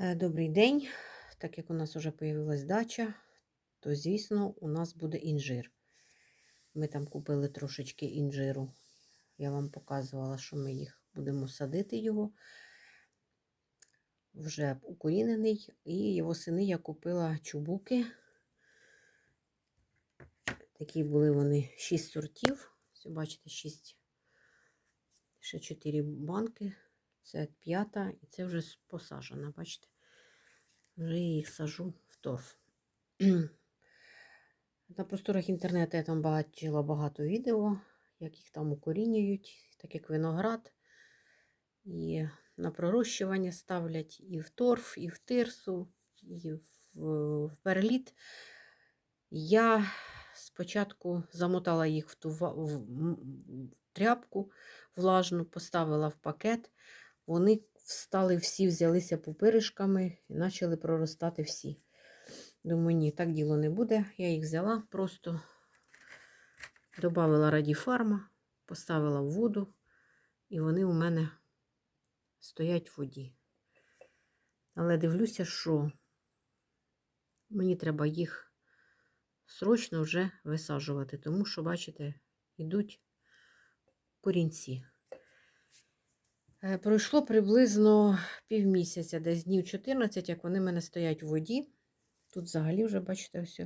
Е, Добрий день. Так як у нас вже появилась дача, то, звісно, у нас буде інжир. Ми там купили трошечки інжиру. Я вам показувала, що ми їх будемо садити його. Вже укорінений. І восени я купила чубуки. Такі були вони 6 сортів. Ось, бачите, 6, ще 4 банки. Це п'ята, і це вже посаджена, бачите? Вже я їх сажу в торф. На просторах інтернету я там бачила багато відео, як їх там укорінюють, так як виноград. І на пророщування ставлять і в торф, і в тирсу, і в, в перліт. Я спочатку замотала їх в ту ва- в м- тряпку влажну, поставила в пакет. Вони встали всі, взялися пупиришками і почали проростати всі. Думаю, ні, так діло не буде. Я їх взяла, просто додала радіфарма, поставила в воду, і вони у мене стоять в воді. Але дивлюся, що мені треба їх срочно вже висаджувати, тому що, бачите, йдуть корінці. Е, Пройшло приблизно півмісяця, десь днів 14, як вони в мене стоять у воді. Тут взагалі вже, бачите, ось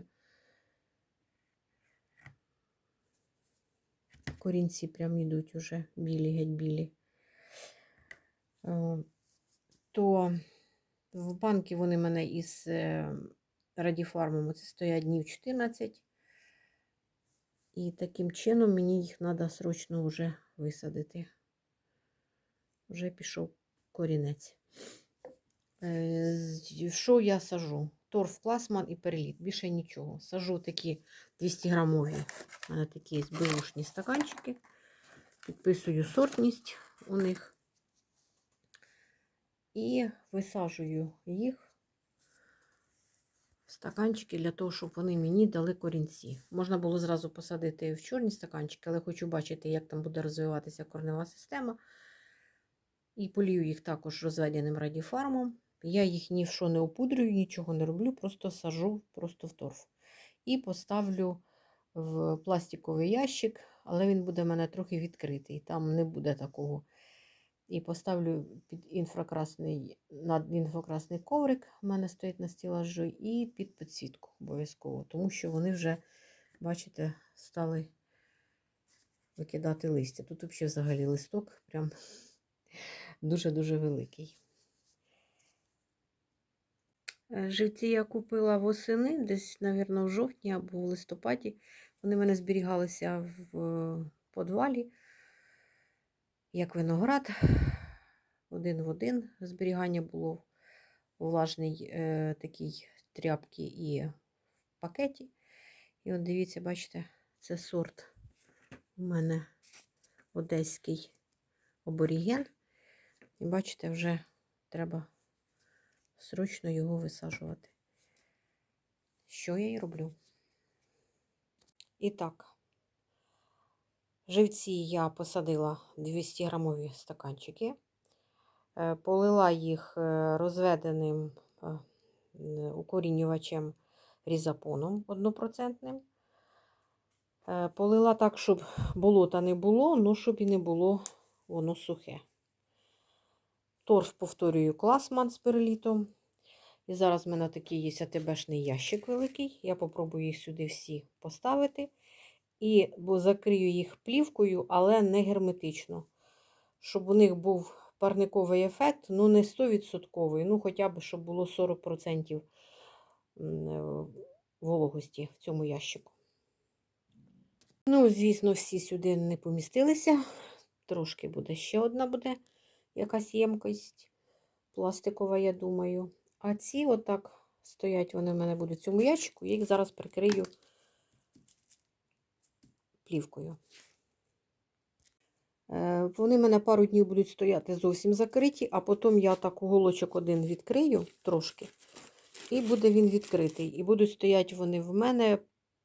корінці прям йдуть уже білі, геть білі. Е, То в банки вони мене із е, радіфармом оце стоять днів 14. І таким чином мені їх треба срочно вже висадити вже пішов корінець. Е, Що я сажу? Торф, класман і переліт. Більше нічого. Сажу такі 200 грамові. Такі бушні стаканчики. Підписую сортність у них. І висаджую їх в стаканчики для того, щоб вони мені дали корінці. Можна було зразу посадити в чорні стаканчики, але хочу бачити, як там буде розвиватися корнева система. І полію їх також розведеним радіфармом. Я їх ні в що не опудрюю, нічого не роблю, просто сажу просто в торф. І поставлю в пластиковий ящик, але він буде в мене трохи відкритий. Там не буде такого. І поставлю під інфракрасний, над інфракрасний коврик, у мене стоїть на стілажі, і під підсвітку обов'язково, тому що вони вже, бачите, стали викидати листя. Тут взагалі листок прям дуже-дуже великий. Е, Живці я купила восени, десь, мабуть, в жовтні або в листопаді. Вони в мене зберігалися в подвалі, як виноград. Один в один зберігання було у влажній е, такій тряпці і в пакеті. І от дивіться, бачите, це сорт у мене одеський аборіген. І бачите, вже треба срочно його висаджувати. Що я і роблю? І так, живці я посадила 200 грамові стаканчики, Е, полила їх е, розведеним е, укорінювачем різапоном однопроцентним. Е, Полила так, щоб болота не було, ну щоб і не було воно сухе. Торф повторюю класман з перелітом. І зараз в мене такий є АТБшний ящик великий. Я попробую їх сюди всі поставити. І бо закрию їх плівкою, але не герметично. Щоб у них був парниковий ефект, ну не 100%, ну хоча б, щоб було 40% е, вологості в цьому ящику. Ну, звісно, всі сюди не помістилися. Трошки буде ще одна буде якась ємкость пластикова, я думаю. А ці отак стоять, вони в мене будуть в цьому ящику. Я їх зараз прикрию плівкою. Е, Вони в мене пару днів будуть стояти зовсім закриті, а потім я так уголочок один відкрию трошки, і буде він відкритий. І будуть стояти вони в мене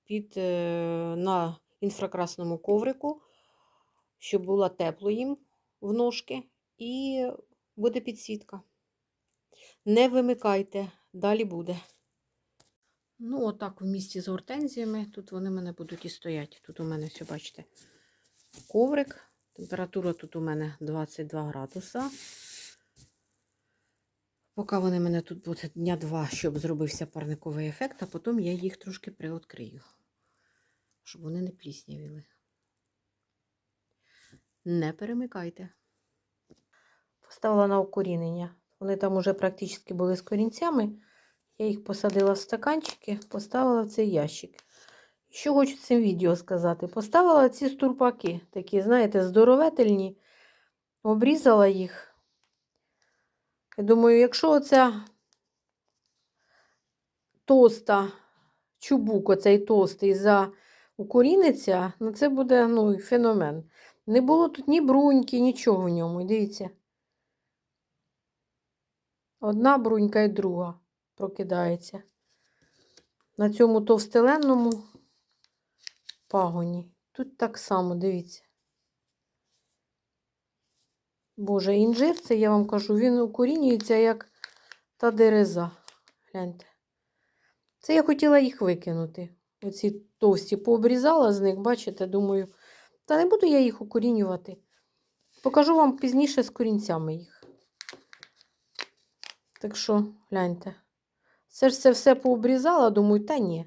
під, е, на інфракрасному коврику, щоб було тепло їм в ножки, і буде підсвітка. Не вимикайте, далі буде. Ну, отак в місті з гортензіями. Тут вони в мене будуть і стоять. Тут у мене все, бачите, коврик. Температура тут у мене 22 градуса. Поки вони мене тут буде дня два, щоб зробився парниковий ефект, а потім я їх трошки приоткрию, щоб вони не пліснявіли. Не перемикайте. Поставила на укорінення. Вони там уже практично були з корінцями. Я їх посадила в стаканчики, поставила в цей ящик. Що хочу цим відео сказати? Поставила ці стурпаки, такі, знаєте, здоровительні, обрізала їх. Я думаю, якщо оця тоста, чубук, оцей тостий за укоріниться, ну це буде ну, феномен. Не було тут ні бруньки, нічого в ньому. Дивіться. Одна брунька і друга прокидається. На цьому товстеленному пагоні. Тут так само, дивіться. Боже, інжир, це я вам кажу, він укорінюється як та дереза. Гляньте. Це я хотіла їх викинути. Оці товсті пообрізала з них, бачите, думаю, та не буду я їх укорінювати. Покажу вам пізніше з корінцями їх. Так що, гляньте. Це ж це все пообрізала, думаю, та ні.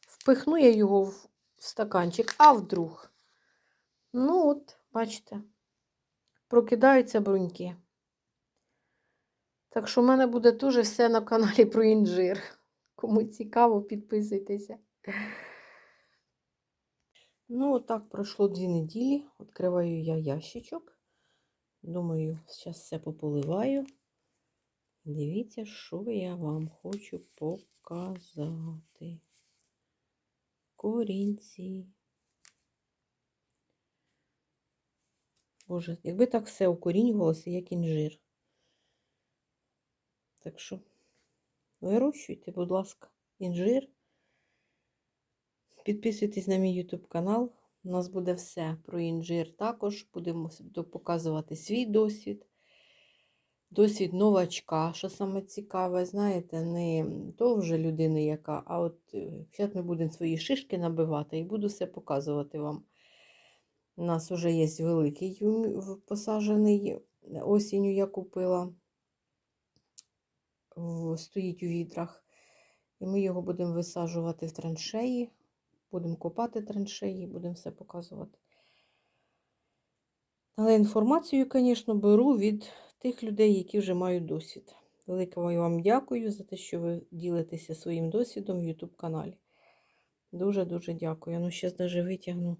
Впихну я його в, стаканчик, а вдруг. Ну, от, бачите, прокидаються бруньки. Так що в мене буде теж все на каналі про інжир. Кому цікаво, підписуйтеся. Ну, отак пройшло дві неділі. Відкриваю я ящичок. Думаю, зараз все пополиваю. Дивіться, що я вам хочу показати. Корінці. Боже, якби так все укорінювалося, як інжир. Так що вирощуйте, будь ласка, інжир. Підписуйтесь на мій YouTube канал. У нас буде все про інжир також. Будемо показувати свій досвід. Досвід новачка, що саме цікаве, знаєте, не то вже людини, яка, а от зараз ми будемо свої шишки набивати і буду все показувати вам. У нас вже є великий посаджений осінню я купила, стоїть у відрах. І ми його будемо висаджувати в траншеї, будемо копати траншеї, будемо все показувати. Але інформацію, звісно, беру від тих людей, які вже мають досвід. Велике вам дякую за те, що ви ділитеся своїм досвідом в YouTube каналі. Дуже-дуже дякую. Ну, зараз навіть витягну,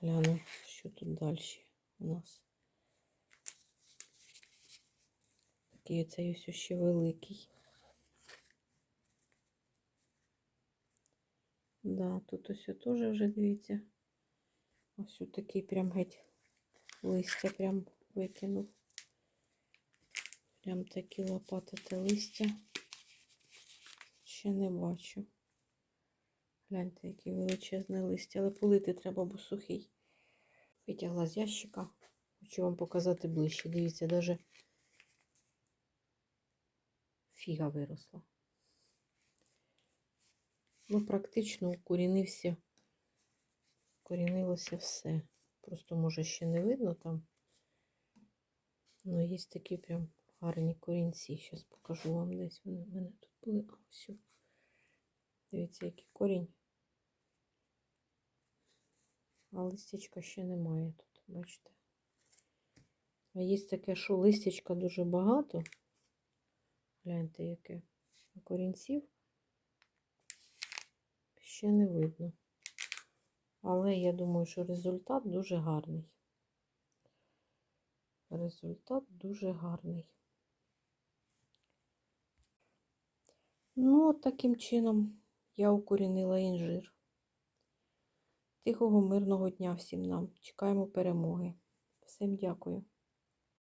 гляну, що тут далі у нас. Такий оцей ось ще великий. Да, тут ось теж вже дивіться. Ось такий прям геть листя прям викинув. Прям такі лопатите листя. Ще не бачу. Гляньте, яке величезне листя, але полити треба, бо сухий. Витягла з ящика. Хочу вам показати ближче. Дивіться, навіть фіга виросла. Ну, практично укорінився, укорінилося все. Просто, може, ще не видно там. Ну, є такі прям гарні корінці. Зараз покажу вам десь. Вони в мене тут були. А, ось. Дивіться, який корінь. А листячка ще немає тут, бачите. А є таке, що листячка дуже багато. Гляньте, яке корінців. Ще не видно. Але я думаю, що результат дуже гарний. Результат дуже гарний. Ну, от таким чином я укорінила інжир. Тихого, мирного дня всім нам. Чекаємо перемоги. Всім дякую.